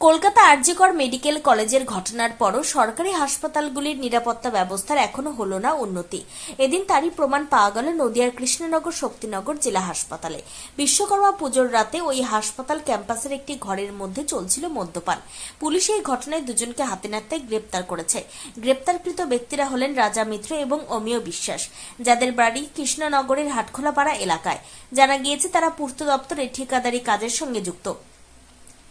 Kolkata RG Kar medical কলেজের ঘটনার পরও সরকারি হাসপাতালগুলির নিরাপত্তা ব্যবস্থার এখনও হলো না উন্নতি। এদিন তারই প্রমাণ পাওয়া গেল নদিয়ার কৃষ্ণনগর শক্তিনগর জেলা হাসপাতালে। বিশ্বকর্মা পুজোর রাতে ওই হাসপাতাল ক্যাম্পাসের একটি ঘরের মধ্যে চলছিল মদ্যপান। পুলিশ এই ঘটনায় দুজনকে হাতে নাতে গ্রেপ্তার করেছে। গ্রেপ্তারকৃত ব্যক্তিরা হলেন রাজা মিত্র এবং অমিয় বিশ্বাস, যাদের বাড়ি কৃষ্ণনগরের হাটখোলাপাড়া এলাকায়। জানা গিয়েছে তারা পূর্ত দপ্তরে ঠিকাদারি কাজের সঙ্গে যুক্ত।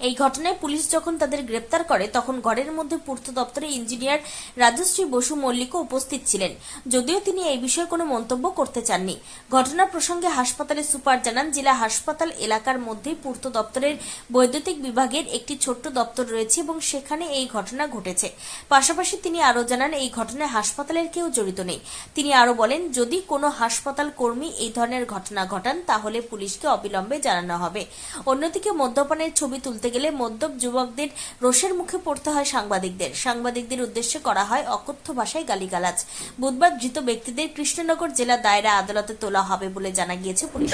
এই ঘটনায় পুলিশ যখন তাদের গ্রেপ্তার করে, তখন ঘরের মধ্যে পূর্ত দপ্তরের ইঞ্জিনিয়ার রাজশ্রী বসু মল্লিকও উপস্থিত ছিলেন। যদিও তিনি এই বিষয়ে কোনো মন্তব্য করতে চাননি। ঘটনা প্রসঙ্গে হাসপাতালের সুপার জানান, জেলা হাসপাতাল এলাকার মধ্যেই পূর্ত দপ্তরের বৈদ্যুতিক বিভাগের একটি ছোট্ট দপ্তর রয়েছে এবং সেখানে এই ঘটনা ঘটেছে। পাশাপাশি তিনি আরও জানান, এই ঘটনায় হাসপাতালের কেউ জড়িত নেই। তিনি আরও বলেন, যদি কোনো হাসপাতাল কর্মী এই ধরনের ঘটনা ঘটান, তাহলে পুলিশকে অবিলম্বে জানানো হবে। অন্যদিকে মদ্যপানের ছবি তুলতে গেলে মদ্যপ যুবকদের রোষের মুখে পড়তে হয় সাংবাদিকদের। সাংবাদিকদের উদ্দেশ্যে করা হয় অকথ্য ভাষায় গালিগালাজ। বুধবার ধৃত ব্যক্তিদের কৃষ্ণনগর জেলা দায়রা আদালতে তোলা হবে বলে জানা গিয়েছে পুলিশ।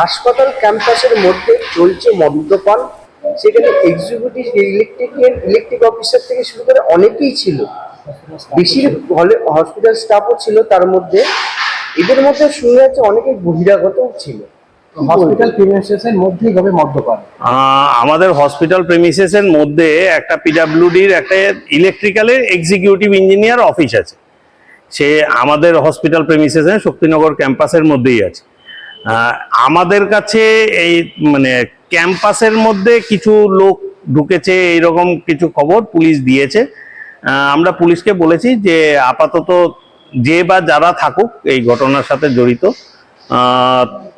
হাসপাতাল ক্যাম্পাসের মধ্যে চলছে মদ্যপান। সেখানে এক্সিকিউটিভ ইলেকট্রিকের ইলেকট্রিক অফিসার থেকে শুরু করে অনেকেই ছিল। বেশির হলে হসপিটাল স্টাফও ছিল তার মধ্যে। এদের মধ্যে শুনে যাচ্ছে অনেকে বহিরাগতও ছিল। হসপিটাল প্রিমিসেসের মধ্যেই হবে মদ্যপান। আমাদের হসপিটাল প্রেমিসেসের মধ্যে একটা পিডাব্লিউডির একটা ইলেকট্রিক্যালের এক্সিকিউটিভ ইঞ্জিনিয়ার অফিস আছে। সে আমাদের হসপিটাল প্রেমিসেসের শক্তিনগর ক্যাম্পাসের মধ্যেই আছে। আমাদের কাছে এই মানে ক্যাম্পাসের মধ্যে কিছু লোক ঢুকেছে এইরকম কিছু খবর পুলিশ দিয়েছে। আমরা পুলিশকে বলেছি যে আপাতত যে বা যারা থাকুক এই ঘটনার সাথে জড়িত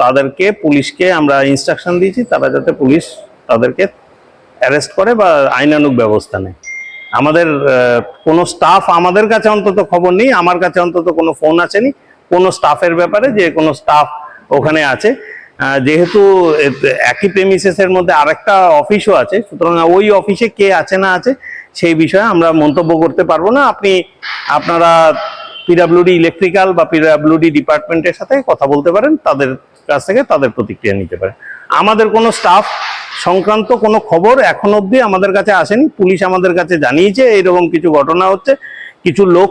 তাদেরকে পুলিশকে আমরা ইনস্ট্রাকশন দিয়েছি, তারা যাতে পুলিশ তাদেরকে অ্যারেস্ট করে বা আইনানুগ ব্যবস্থা নেয়। আমাদের কোনো স্টাফ আমাদের কাছে অন্তত খবর নেই, আমার কাছে অন্তত কোনো ফোন আসেনি। কোনো স্টাফের ব্যাপারে যে কোনো স্টাফ ওখানে আছে। যেহেতু একই প্রেমিসেসের মধ্যে আরেকটা অফিসও আছে, সুতরাং ওই অফিসে কে আছে না আছে সেই বিষয়ে আমরা মন্তব্য করতে পারব না। আপনি, আপনারা পিডাব্লিউডি ইলেকট্রিক্যাল বা পিডাব্লিউডি ডিপার্টমেন্টের সাথে কথা বলতে পারেন, তাদের কাছ থেকে তাদের প্রতিক্রিয়া নিতে পারেন। আমাদের কোনো স্টাফ সংক্রান্ত কোনো খবর এখন অবধি আমাদের কাছে আসেনি। পুলিশ আমাদের কাছে জানিয়েছে, এইরকম কিছু ঘটনা হচ্ছে। কিছু লোক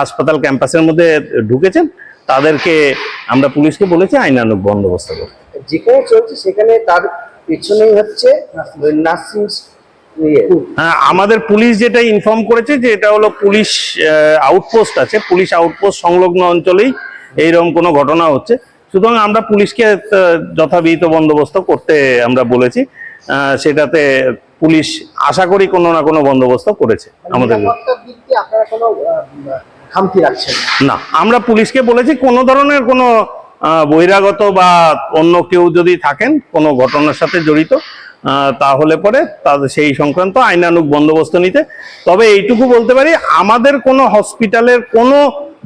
হাসপাতাল ক্যাম্পাসের মধ্যে ঢুকেছেন। তাদেরকে আমরা পুলিশকে বলেছি আইনানুগ বন্দোবস্ত করতে। যেখানে চলছে, সেখানে তার পেছনেই হচ্ছে নার্সিং হ্যাঁ আমাদের পুলিশ যেটা ইনফর্ম করেছে যে এটা হলো পুলিশ আউটপোস্ট আছে। পুলিশ আউটপোস্ট সংলগ্ন অঞ্চলেই এইরকম কোনো ঘটনা হচ্ছে। সুতরাং আমরা পুলিশকে যথাবিহিত বন্দোবস্ত করতে আমরা বলেছি। সেটাতে পুলিশ আশা করি কোনো না কোনো বন্দোবস্ত করেছে আমাদের। না। আমরা পুলিশকে বলেছি কোনো ধরনের কোনো বহিরাগত বা অন্য কেউ যদি থাকেন, কোনো ঘটনার সাথে জড়িত তাহলে পরে তাদের সেই সংক্রান্ত আইনানুগ বন্দোবস্ত নিতে। তবে এইটুকু বলতে পারি, আমাদের কোনো হসপিটালের কোনো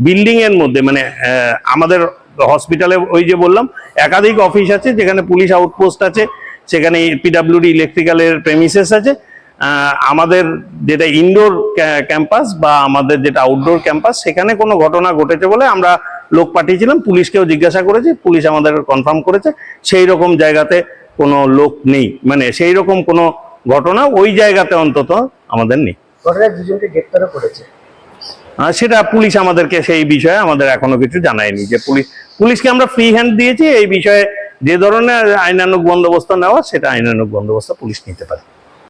বিল্ডিং এর মধ্যে মানে আমাদের হসপিটালে ওই যে বললাম, একাধিক অফিস আছে যেখানে পুলিশ আউটপোস্ট আছে, সেখানে পিডাব্লিউডি ইলেকট্রিক্যালের প্রেমিসেস আছে। আমাদের যেটা ইনডোর ক্যাম্পাস বা আমাদের যেটা আউটডোর ক্যাম্পাস সেখানে কোনো ঘটনা ঘটেছে বলে আমরা লোক পাঠিয়েছিলাম, পুলিশকেও জিজ্ঞাসা করেছি, পুলিশ আমাদের কনফার্ম করেছে। সেই রকম জায়গাতে কোনো লোক নেই। মানে সেই রকম কোনো ঘটনা ওই জায়গাতে অন্তত আমাদের নেই। ঘটনায় দুজনকে গ্রেপ্তারও করেছে। সেটা পুলিশ আমাদেরকে সেই বিষয়ে আমাদের এখনও কিছু জানায়নি যে পুলিশ পুলিশকে আমরা ফ্রি হ্যান্ড দিয়েছি এই বিষয়ে যে ধরনের আইনানুগ বন্দোবস্ত নেওয়া সেটা আইনানুগ বন্দোবস্ত পুলিশ নিতে পারে।